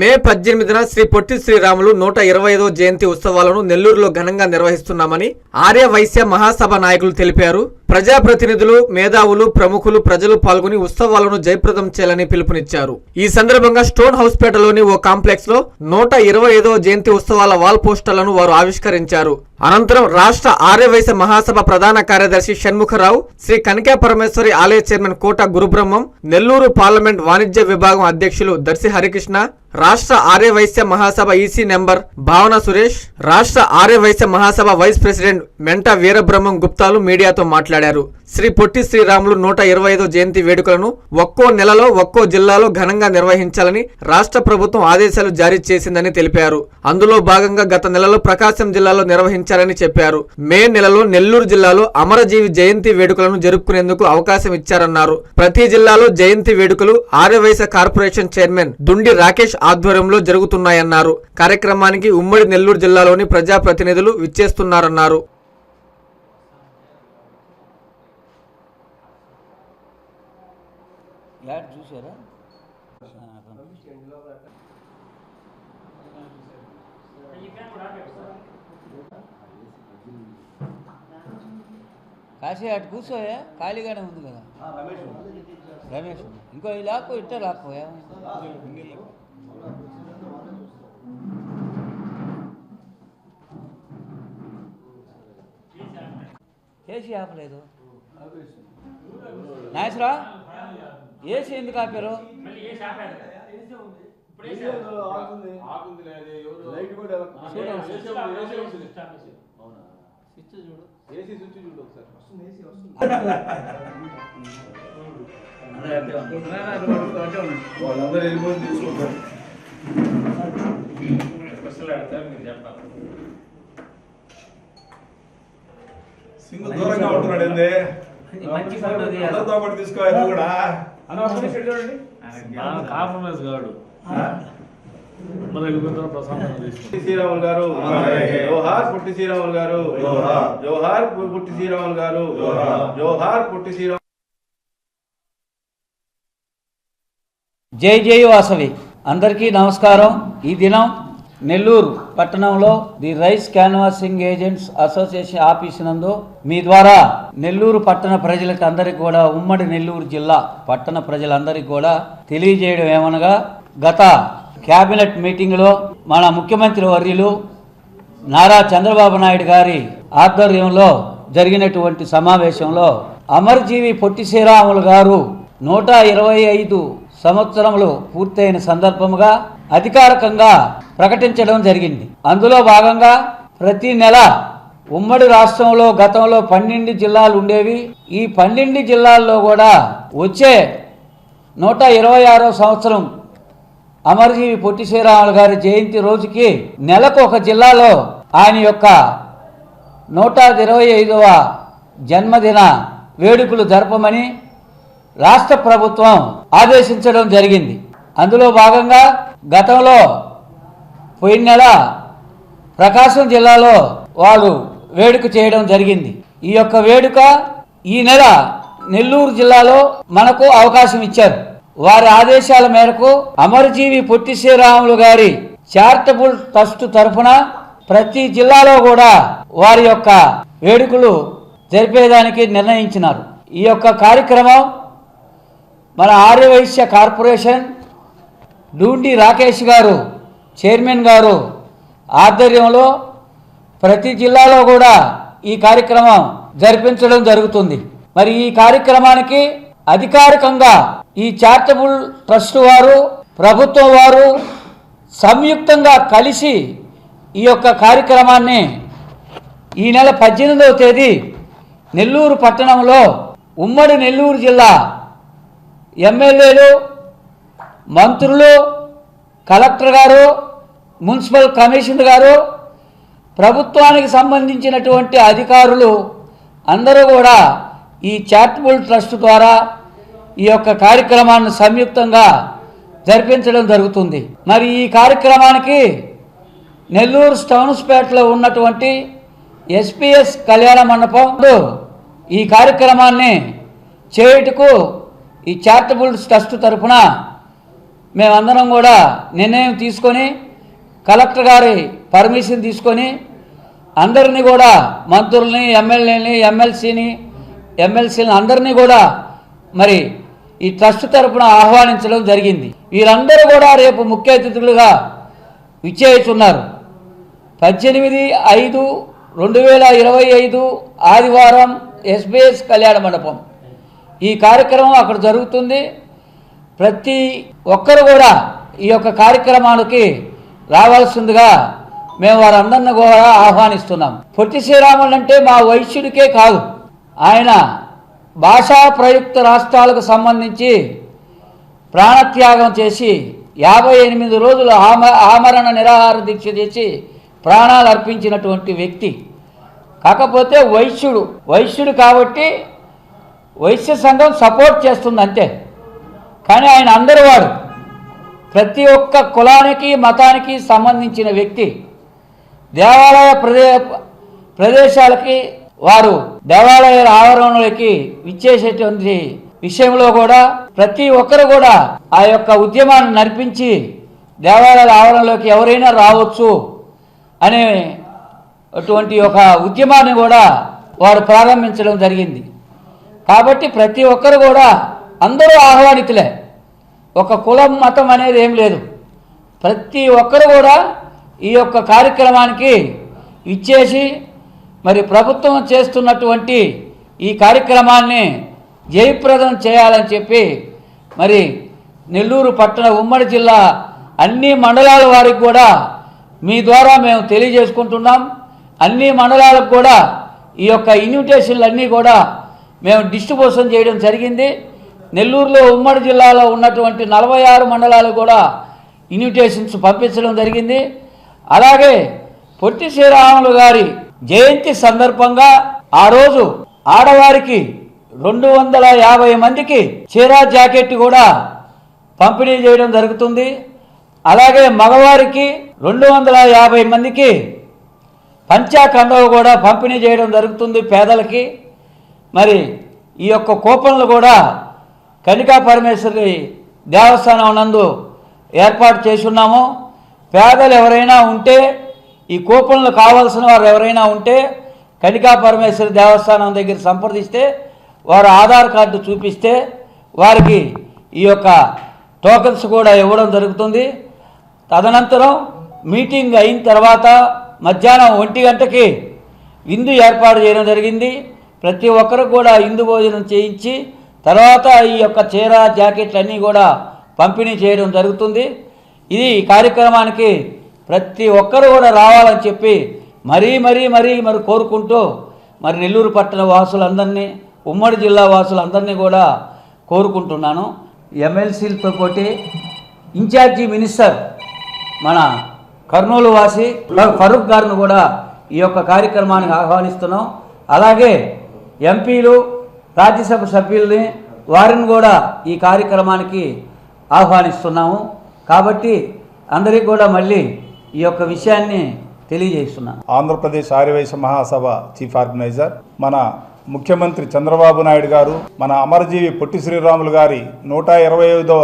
మే పద్దెనిమిదిన శ్రీ పొట్టి శ్రీరాములు నూట ఇరవై ఐదో జయంతి ఉత్సవాలను నెల్లూరులో ఘనంగా నిర్వహిస్తున్నామని ఆర్య వైశ్య మహాసభ నాయకులు తెలిపారు. ప్రజాప్రతినిధులు మేధావులు ప్రముఖులు ప్రజలు పాల్గొని ఉత్సవాలను జయప్రదం చేయాలని పిలుపునిచ్చారు. ఈ సందర్భంగా స్టోన్ హౌస్ పేటలోని ఓ కాంప్లెక్స్లో నూట ఇరవై ఐదో జయంతి ఉత్సవాల వాల్ పోస్టర్లను వారు ఆవిష్కరించారు. అనంతరం రాష్ట్ర ఆర్యవైశ్య మహాసభ ప్రధాన కార్యదర్శి షణ్ముఖరావు శ్రీ కనకే పరమేశ్వరి ఆలయ చైర్మన్ కోట గురుబ్రహ్మం నెల్లూరు పార్లమెంట్ వాణిజ్య విభాగం అధ్యక్షులు దర్శి హరికృష్ణ రాష్ట్ర ఆర్యవైశ్య మహాసభ ఈసీ నెంబర్ భావన సురేష్ రాష్ట్ర ఆర్యవైశ్య మహాసభ వైస్ ప్రెసిడెంట్ మెంట వీరబ్రహ్మం గుప్తాలు మీడియాతో మాట్లాడారు. శ్రీ పొట్టి శ్రీరాములు నూట ఇరవై ఐదో జయంతి వేడుకలను ఒక్కో నెలలో ఒక్కో జిల్లాలో ఘనంగా నిర్వహించాలని రాష్ట్ర ప్రభుత్వం ఆదేశాలు జారీ చేసిందని తెలిపారు. అందులో భాగంగా గత నెలలో ప్రకాశం జిల్లాలో నిర్వహించాలని చెప్పారు. మే నెలలో నెల్లూరు జిల్లాలో అమరజీవి జయంతి వేడుకలను జరుపుకునేందుకు అవకాశం ఇచ్చారన్నారు. ప్రతి జిల్లాలో జయంతి వేడుకలు ఆర్యవైశ్య కార్పొరేషన్ చైర్మన్ దుండి రాకేష్ ఆధ్వర్యంలో జరుగుతున్నాయన్నారు. కార్యక్రమానికి ఉమ్మడి నెల్లూరు జిల్లాలోని ప్రజాప్రతినిధులు విచ్చేస్తున్నారన్నారు. చూసారా? కాశీ అటు కూర్చోయా? ఖాళీగానే ఉంది కదా. రమేష్. ఇంకో ఈ లాక్కో ఇట్టే లాక్కో ఏసీ ఆపలేదు. నాయసరా? ఏసీ ఎందుకు ఆపారు? వాళ్ళందరూ వెళ్ళిపోయి తీసుకుంటారు సింగు దూరంగా ఉంటున్నాడు ఏంది? మంచి ఫోటో తీయాలి. అందరితో పాటు తీసుకోవాలి కూడా? కాంప్రమైజ్ కాడు శ్రీరాములు గారు. జోహార్ పుట్టి శ్రీరాములు గారు. జోహార్. జోహార్ పుట్టి శ్రీరాములు గారు. జోహార్. జోహార్ పుట్టి శ్రీరాములు జై జై వాసవి. అందరికీ నమస్కారం. ఈ దినం నెల్లూరు పట్టణంలో the rice canvassing agents association office నందు మీ ద్వారా నెల్లూరు పట్టణ ప్రజలకు అందరికీ కూడా ఉమ్మడి నెల్లూరు జిల్లా పట్టణ ప్రజలందరికీ కూడా తెలియజేయడం ఏమనగా గత కేబినెట్ మీటింగ్లో మన ముఖ్యమంత్రి వర్యులు నారా చంద్రబాబు నాయుడు గారి ఆధ్వర్యంలో జరిగినటువంటి సమావేశంలో అమర్జీవి పొట్టి శ్రీరాములు గారు నూట ఇరవై ఐదు సంవత్సరములు పూర్తయిన సందర్భముగా అధికారికంగా ప్రకటించడం జరిగింది. అందులో భాగంగా ప్రతి నెల ఉమ్మడి రాష్ట్రంలో గతంలో పన్నెండు జిల్లాలు ఉండేవి. ఈ పన్నెండు జిల్లాల్లో కూడా వచ్చే నూట ఇరవై ఆరో సంవత్సరం అమరజీవి పొట్టి శ్రీరాములు గారి జయంతి రోజుకి నెలకు ఒక జిల్లాలో ఆయన యొక్క నూట ఇరవై ఐదవ జన్మదిన వేడుకలు జరపమని రాష్ట్ర ప్రభుత్వం ఆదేశించడం జరిగింది. అందులో భాగంగా గతంలో పోయిన నెల ప్రకాశం జిల్లాలో వాళ్ళు వేడుక చేయడం జరిగింది. ఈ యొక్క వేడుక ఈ నెల నెల్లూరు జిల్లాలో మనకు అవకాశం ఇచ్చారు. వారి ఆదేశాల మేరకు అమరజీవి పొట్టి శ్రీరాములు గారి చారిటబుల్ ట్రస్ట్ తరఫున ప్రతి జిల్లాలో కూడా వారి యొక్క వేడుకలు జరిపేదానికి నిర్ణయించినారు. ఈ యొక్క కార్యక్రమం మన ఆర్యవైశ్య కార్పొరేషన్ డూండి రాకేష్ గారు చైర్మన్ గారు ఆధ్వర్యంలో ప్రతి జిల్లాలో కూడా ఈ కార్యక్రమం జరిపించడం జరుగుతుంది. మరి ఈ కార్యక్రమానికి అధికారికంగా ఈ చారిటబుల్ ట్రస్ట్ వారు ప్రభుత్వం వారు సంయుక్తంగా కలిసి ఈ యొక్క కార్యక్రమాన్ని ఈ నెల పద్దెనిమిదవ తేదీ నెల్లూరు పట్టణంలో ఉమ్మడి నెల్లూరు జిల్లా ఎమ్మెల్యేలు మంత్రులు కలెక్టర్ గారు మున్సిపల్ కమిషనర్ గారు ప్రభుత్వానికి సంబంధించినటువంటి అధికారులు అందరూ కూడా ఈ చారిటబుల్ ట్రస్ట్ ద్వారా ఈ యొక్క కార్యక్రమాన్ని సంయుక్తంగా జరిపించడం జరుగుతుంది. మరి ఈ కార్యక్రమానికి నెల్లూరు స్టౌన్స్పేటలో ఉన్నటువంటి ఎస్పీఎస్ కళ్యాణ మండపంలో ఈ కార్యక్రమాన్ని చేయుటకు ఈ చారిటబుల్ ట్రస్ట్ తరఫున మేమందరం కూడా నిర్ణయం తీసుకొని కలెక్టర్ గారి పర్మిషన్ తీసుకొని అందరినీ కూడా మంత్రుల్ని ఎమ్మెల్యేని ఎమ్మెల్సీని ఎమ్మెల్సీని అందరినీ కూడా మరి ఈ ట్రస్ట్ తరపున ఆహ్వానించడం జరిగింది. వీరందరూ కూడా రేపు ముఖ్య అతిథులుగా విచ్చేస్తున్నారు పద్దెనిమిది ఐదు రెండు వేల ఇరవై ఐదు ఆదివారం ఎస్బీఎస్ కళ్యాణ మండపం. ఈ కార్యక్రమం అక్కడ జరుగుతుంది. ప్రతి ఒక్కరు కూడా ఈ యొక్క కార్యక్రమానికి రావాల్సిందిగా మేము వారందరిని కూడా ఆహ్వానిస్తున్నాం. పొట్టి శ్రీరాములు అంటే మా వైశ్యుడికే కాదు ఆయన భాషా ప్రయుక్త రాష్ట్రాలకు సంబంధించి ప్రాణత్యాగం చేసి యాభై ఎనిమిది రోజులు ఆమ ఆమరణ నిరాహార దీక్ష చేసి ప్రాణాలు అర్పించినటువంటి వ్యక్తి. కాకపోతే వైశ్యుడు వైశ్యుడు కాబట్టి వైశ్య సంఘం సపోర్ట్ చేస్తుంది అంతే. కానీ ఆయన అందరి వాడు ప్రతి ఒక్క కులానికి మతానికి సంబంధించిన వ్యక్తి. దేవాలయ ప్రదే ప్రదేశాలకి వారు దేవాలయాల ఆవరణలోకి విచ్చేసేటువంటి విషయంలో కూడా ప్రతి ఒక్కరు కూడా ఆ యొక్క ఉద్యమాన్ని నడిపించి దేవాలయాల ఆవరణలోకి ఎవరైనా రావచ్చు అనే అటువంటి ఒక ఉద్యమాన్ని కూడా వారు ప్రారంభించడం జరిగింది. కాబట్టి ప్రతి ఒక్కరు కూడా అందరూ ఆహ్వానితులే. ఒక కులం మతం అనేది ఏం లేదు. ప్రతి ఒక్కరు కూడా ఈ యొక్క కార్యక్రమానికి ఇచ్చేసి మరి ప్రభుత్వం చేస్తున్నటువంటి ఈ కార్యక్రమాన్ని జయప్రదం చేయాలని చెప్పి మరి నెల్లూరు పట్టణ ఉమ్మడి జిల్లా అన్ని మండలాల వారికి కూడా మీ ద్వారా మేము తెలియజేసుకుంటున్నాం. అన్ని మండలాలకు కూడా ఈ యొక్క ఇన్విటేషన్లు అన్నీ కూడా మేము డిస్ట్రిబ్యూషన్ చేయడం జరిగింది. నెల్లూరులో ఉమ్మడి జిల్లాలో ఉన్నటువంటి నలభై ఆరు మండలాలు కూడా ఇన్విటేషన్స్ పంపించడం జరిగింది. అలాగే పొట్టి శ్రీరాములు గారి జయంతి సందర్భంగా ఆ రోజు ఆడవారికి రెండు వందల యాభై మందికి చీరా జాకెట్ కూడా పంపిణీ చేయడం జరుగుతుంది. అలాగే మగవారికి రెండు వందల యాభై మందికి పంచాఖండవ కూడా పంపిణీ చేయడం జరుగుతుంది పేదలకి. మరి ఈ యొక్క కూపన్లు కూడా కనికా పరమేశ్వరి దేవస్థానం నందు ఏర్పాటు చేసి ఉన్నాము పేదలు ఎవరైనా ఉంటే ఈ కూపన్లు కావాల్సిన వారు ఎవరైనా ఉంటే కనికా పరమేశ్వరి దేవస్థానం దగ్గర సంప్రదిస్తే వారు ఆధార్ కార్డు చూపిస్తే వారికి ఈ యొక్క టోకన్స్ కూడా ఇవ్వడం జరుగుతుంది. తదనంతరం మీటింగ్ అయిన తర్వాత మధ్యాహ్నం ఒంటి గంటకి విందు ఏర్పాటు చేయడం జరిగింది. ప్రతి ఒక్కరు కూడా విందు భోజనం చేయించి తర్వాత ఈ యొక్క చీర జాకెట్లు అన్నీ కూడా పంపిణీ చేయడం జరుగుతుంది. ఇది ఈ కార్యక్రమానికి ప్రతి ఒక్కరు కూడా రావాలని చెప్పి మరీ మరీ మరీ మరి కోరుకుంటూ మరి నెల్లూరు పట్టణ వాసులందరినీ ఉమ్మడి జిల్లా వాసులందరినీ కూడా కోరుకుంటున్నాను. ఎమ్మెల్సీలతో పోటీ ఇన్ఛార్జి మినిస్టర్ మన కర్నూలు వాసి ఫరూక్ గారిని కూడా ఈ యొక్క కార్యక్రమానికి ఆహ్వానిస్తున్నాం. అలాగే ఎంపీలు రాజ్యసభ సభ్యుల్ని వారిని కూడా ఈ కార్యక్రమానికి ఆహ్వానిస్తున్నాము. కాబట్టి అందరికీ కూడా మళ్ళీ ఈ యొక్క విషయాన్ని తెలియజేస్తున్నాను. ఆంధ్రప్రదేశ్ ఆర్యవైశ్య మహాసభ చీఫ్ ఆర్గనైజర్ మన ముఖ్యమంత్రి చంద్రబాబు నాయుడు గారు మన అమరజీవి పొట్టి శ్రీరాములు గారి నూట ఇరవై ఐదవ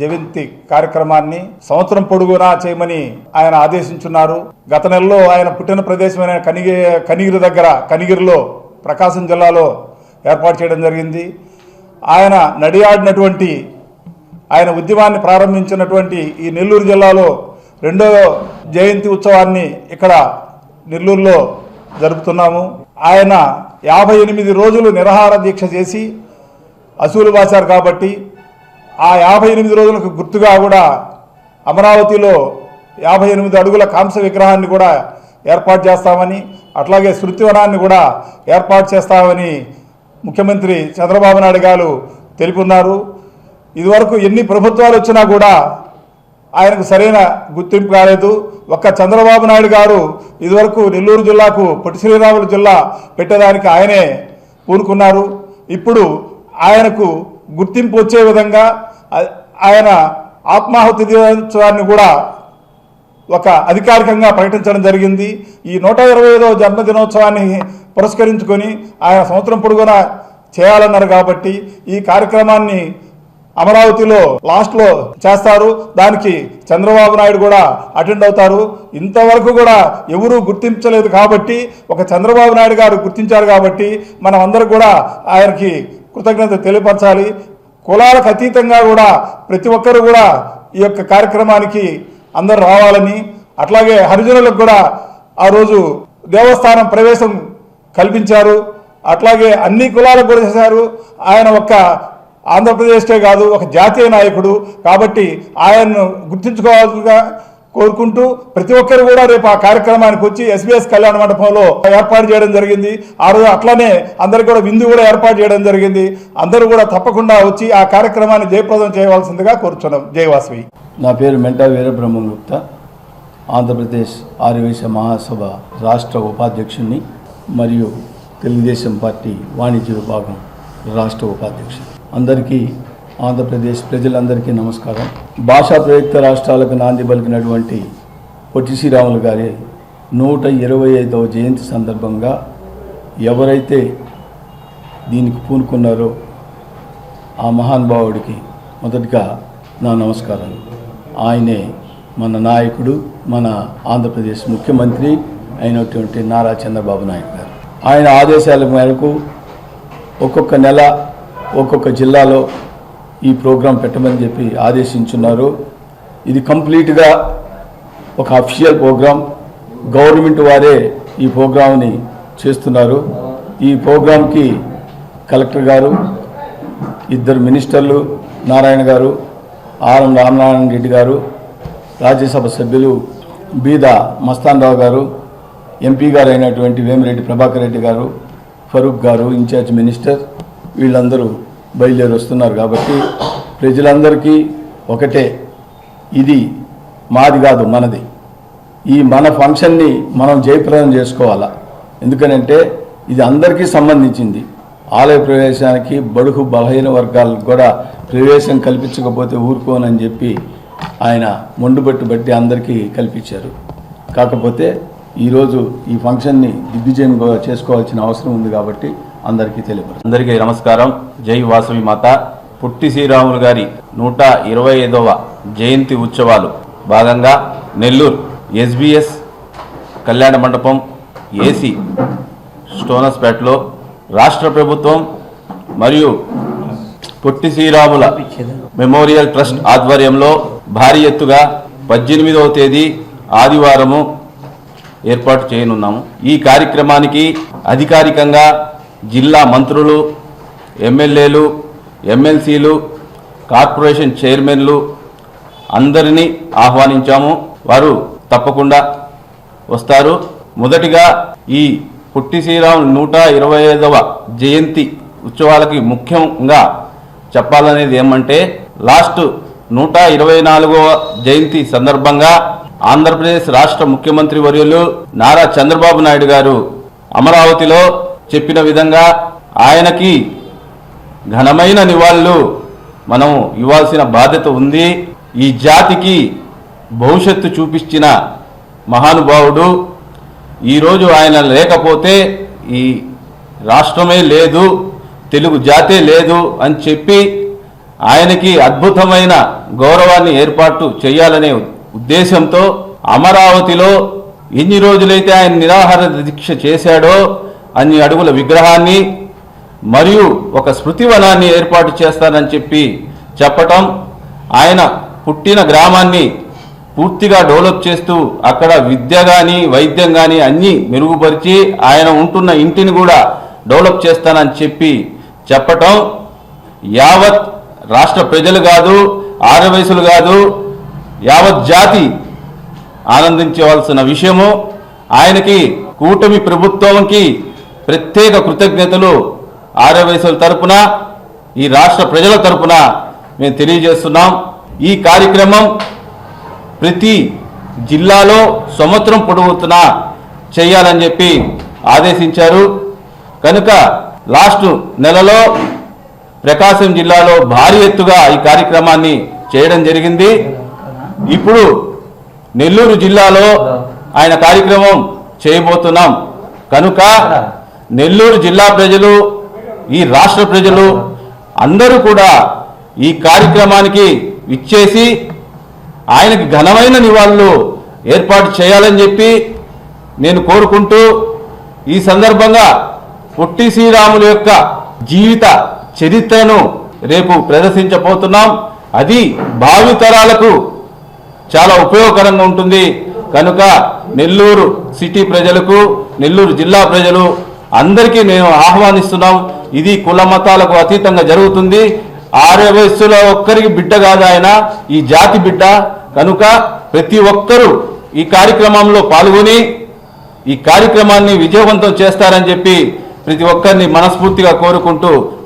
జయంతి కార్యక్రమాన్ని సంవత్సరం పొడుగునా చేయమని ఆయన ఆదేశించున్నారు. గత నెలలో ఆయన పుట్టిన ప్రదేశమైన కనిగి కనిగిరి దగ్గర కనిగిరిలో ప్రకాశం జిల్లాలో ఏర్పాటు చేయడం జరిగింది. ఆయన నడియాడినటువంటి ఆయన ఉద్యమాన్ని ప్రారంభించినటువంటి ఈ నెల్లూరు జిల్లాలో రెండో జయంతి ఉత్సవాన్ని ఇక్కడ నెల్లూరులో జరుపుతున్నాము. ఆయన యాభై ఎనిమిది రోజులు నిరాహార దీక్ష చేసి అసూలు బాశారు కాబట్టి ఆ యాభై ఎనిమిది రోజులకు గుర్తుగా కూడా అమరావతిలో యాభై ఎనిమిది అడుగుల కాంస విగ్రహాన్ని కూడా ఏర్పాటు చేస్తామని అట్లాగే శృతివనాన్ని కూడా ఏర్పాటు చేస్తామని ముఖ్యమంత్రి చంద్రబాబు నాయుడు గారు తెలుపున్నారు ఇదివరకు ఎన్ని ప్రభుత్వాలు వచ్చినా కూడా ఆయనకు సరైన గుర్తింపు కాలేదు ఒక్క చంద్రబాబు నాయుడు గారు ఇదివరకు నెల్లూరు జిల్లాకు పొట్టి శ్రీరాములు జిల్లా పెట్టేదానికి ఆయనే పూనుకున్నారు. ఇప్పుడు ఆయనకు గుర్తింపు వచ్చే విధంగా ఆయన ఆత్మాహుతి దినోత్సవాన్ని కూడా ఒక అధికారికంగా ప్రకటించడం జరిగింది. ఈ నూట ఇరవై ఐదవ జన్మదినోత్సవాన్ని పురస్కరించుకొని ఆయన సంవత్సరం పొడుగున చేయాలన్నారు కాబట్టి ఈ కార్యక్రమాన్ని అమరావతిలో లాస్ట్లో చేస్తారు. దానికి చంద్రబాబు నాయుడు కూడా అటెండ్ అవుతారు. ఇంతవరకు కూడా ఎవరూ గుర్తించలేదు కాబట్టి ఒక చంద్రబాబు నాయుడు గారు గుర్తించారు కాబట్టి మనం అందరూ కూడా ఆయనకి కృతజ్ఞత తెలియపరచాలి. కులాలకు అతీతంగా కూడా ప్రతి ఒక్కరు కూడా ఈ యొక్క కార్యక్రమానికి అందరూ రావాలని అట్లాగే హరిజనులకు కూడా ఆ రోజు దేవస్థానం ప్రవేశం కల్పించారు. అట్లాగే అన్ని కులాలకు కూడా చేశారు. ఆయన ఒక్క ఆంధ్రప్రదేశ్కే కాదు ఒక జాతీయ నాయకుడు. కాబట్టి ఆయన్ను గుర్తించుకోవాల్సిందిగా కోరుకుంటూ ప్రతి ఒక్కరు కూడా రేపు ఆ కార్యక్రమానికి వచ్చి ఎస్బీఎస్ కళ్యాణ మండపంలో ఏర్పాటు చేయడం జరిగింది. ఆ రోజు అట్లానే అందరికి కూడా విందు కూడా ఏర్పాటు చేయడం జరిగింది. అందరూ కూడా తప్పకుండా వచ్చి ఆ కార్యక్రమాన్ని జయప్రదం చేయవలసిందిగా కోరుచున్నాం. జయవాసవి నా పేరు మెంటా వీరబ్రహ్మం గుప్తా ఆంధ్రప్రదేశ్ ఆర్యవేశ మహాసభ రాష్ట్ర ఉపాధ్యక్షుడిని మరియు తెలుగుదేశం పార్టీ వాణిజ్య విభాగం రాష్ట్ర ఉపాధ్యక్షుడు. అందరికీ ఆంధ్రప్రదేశ్ ప్రజలందరికీ నమస్కారం. భాషా ప్రయుక్త రాష్ట్రాలకు నాంది పలికినటువంటి పొట్టి శ్రీరాములు గారి నూట ఇరవై ఐదవ జయంతి సందర్భంగా ఎవరైతే దీనికి పూనుకున్నారో ఆ మహానుభావుడికి మొదటిగా నా నమస్కారం. ఆయనే మన నాయకుడు మన ఆంధ్రప్రదేశ్ ముఖ్యమంత్రి అయినటువంటి నారా చంద్రబాబు నాయుడు గారు. ఆయన ఆదేశాల మేరకు ఒక్కొక్క నెల ఒక్కొక్క జిల్లాలో ఈ ప్రోగ్రాం పెట్టమని చెప్పి ఆదేశించున్నారు. ఇది కంప్లీట్గా ఒక అఫిషియల్ ప్రోగ్రాం. గవర్నమెంట్ వారే ఈ ప్రోగ్రాంని చేస్తున్నారు. ఈ ప్రోగ్రాంకి కలెక్టర్ గారు ఇద్దరు మినిస్టర్లు నారాయణ గారు ఆర్ఎం రామనారాయణ రెడ్డి గారు రాజ్యసభ సభ్యులు బీద మస్తాన్ రావు గారు ఎంపీ గారు అయినటువంటి వేమిరెడ్డి ప్రభాకర్ రెడ్డి గారు ఫరూక్ గారు ఇన్ఛార్జ్ మినిస్టర్ వీళ్ళందరూ బయలుదేరి వస్తున్నారు కాబట్టి ప్రజలందరికీ ఒకటే ఇది మాది కాదు మనది. ఈ మన ఫంక్షన్ని మనం జయప్రదం చేసుకోవాలా? ఎందుకనంటే ఇది అందరికీ సంబంధించింది. ఆలయ ప్రవేశానికి బడుగు బలహీన వర్గాలకు కూడా ప్రవేశం కల్పించకపోతే ఊరుకోనని చెప్పి ఆయన మొండుబట్టు బట్టి అందరికీ కల్పించారు. కాకపోతే ఈరోజు ఈ ఫంక్షన్ని దిగ్విజయం చేసుకోవాల్సిన అవసరం ఉంది కాబట్టి అందరికీ తెలియదు అందరికీ నమస్కారం. జై వాసవి మాత. పుట్టి శ్రీరాములు గారి నూట ఇరవై ఐదవ జయంతి ఉత్సవాలు భాగంగా నెల్లూరు ఎస్బిఎస్ కళ్యాణ మండపం ఏసీ స్టోనస్పేటలో రాష్ట్ర ప్రభుత్వం మరియు పొట్టి శ్రీరాముల మెమోరియల్ ట్రస్ట్ ఆధ్వర్యంలో భారీ ఎత్తుగా పద్దెనిమిదవ తేదీ ఆదివారము ఏర్పాటు చేయనున్నాము. ఈ కార్యక్రమానికి అధికారికంగా జిల్లా మంత్రులు ఎమ్మెల్యేలు ఎమ్మెల్సీలు కార్పొరేషన్ చైర్మన్లు అందరినీ ఆహ్వానించాము. వారు తప్పకుండా వస్తారు. మొదటిగా ఈ పుట్టి శ్రీరామ్ నూట ఇరవై ఐదవ జయంతి ఉత్సవాలకి ముఖ్యంగా చెప్పాలనేది ఏమంటే లాస్ట్ నూట ఇరవై నాలుగవ జయంతి సందర్భంగా ఆంధ్రప్రదేశ్ రాష్ట్ర ముఖ్యమంత్రి వర్యులు నారా చంద్రబాబు నాయుడు గారు అమరావతిలో చెప్పిన విధంగా ఆయనకి ఘనమైన నివాళులు మనం ఇవ్వాల్సిన బాధ్యత ఉంది. ఈ జాతికి భవిష్యత్తు చూపించిన మహానుభావుడు. ఈరోజు ఆయన లేకపోతే ఈ రాష్ట్రమే లేదు తెలుగు జాతే లేదు అని చెప్పి ఆయనకి అద్భుతమైన గౌరవాన్ని ఏర్పాటు చేయాలనే ఉద్దేశంతో అమరావతిలో ఎన్ని రోజులైతే ఆయన నిరాహార దీక్ష చేశాడో అన్ని అడుగుల విగ్రహాన్ని మరియు ఒక స్మృతివనాన్ని ఏర్పాటు చేస్తానని చెప్పి చెప్పటం ఆయన పుట్టిన గ్రామాన్ని పూర్తిగా డెవలప్ చేస్తూ అక్కడ విద్య కానీ వైద్యం కానీ అన్నీ మెరుగుపరిచి ఆయన ఉంటున్న ఇంటిని కూడా డెవలప్ చేస్తానని చెప్పి చెప్పటం యావత్ రాష్ట్ర ప్రజలు కాదు ఆరవయసులు కాదు యావత్ జాతి ఆనందించవలసిన విషయము. ఆయనకి కూటమి ప్రభుత్వంకి ప్రత్యేక కృతజ్ఞతలు ఆర్యవైశ్యుల తరపున ఈ రాష్ట్ర ప్రజల తరపున మేము తెలియజేస్తున్నాం. ఈ కార్యక్రమం ప్రతి జిల్లాలో సంవత్సరం పొడవుతున్న చేయాలని చెప్పి ఆదేశించారు. కనుక లాస్ట్ నెలలో ప్రకాశం జిల్లాలో భారీ ఎత్తుగా ఈ కార్యక్రమాన్ని చేయడం జరిగింది. ఇప్పుడు నెల్లూరు జిల్లాలో ఆయన కార్యక్రమం చేయబోతున్నాం. కనుక నెల్లూరు జిల్లా ప్రజలు ఈ రాష్ట్ర ప్రజలు అందరూ కూడా ఈ కార్యక్రమానికి ఇచ్చేసి ఆయనకి ఘనమైన నివాళులు ఏర్పాటు చేయాలని చెప్పి నేను కోరుకుంటూ ఈ సందర్భంగా పొట్టి శ్రీరాములు యొక్క జీవిత చరిత్రను రేపు ప్రదర్శించబోతున్నాం. అది భావితరాలకు చాలా ఉపయోగకరంగా ఉంటుంది. కనుక నెల్లూరు సిటీ ప్రజలకు నెల్లూరు జిల్లా ప్రజలు అందరికీ నేను ఆహ్వానిస్తున్నాం. ఇది కుల మతాలకు అతీతంగా జరుగుతుంది. ఆరే వయస్సులో ఒక్కరికి బిడ్డ కాదు ఆయన ఈ జాతి బిడ్డ. కనుక ప్రతి ఒక్కరూ ఈ కార్యక్రమంలో పాల్గొని ఈ కార్యక్రమాన్ని విజయవంతం చేస్తారని చెప్పి ప్రతి ఒక్కరిని మనస్ఫూర్తిగా కోరుకుంటూ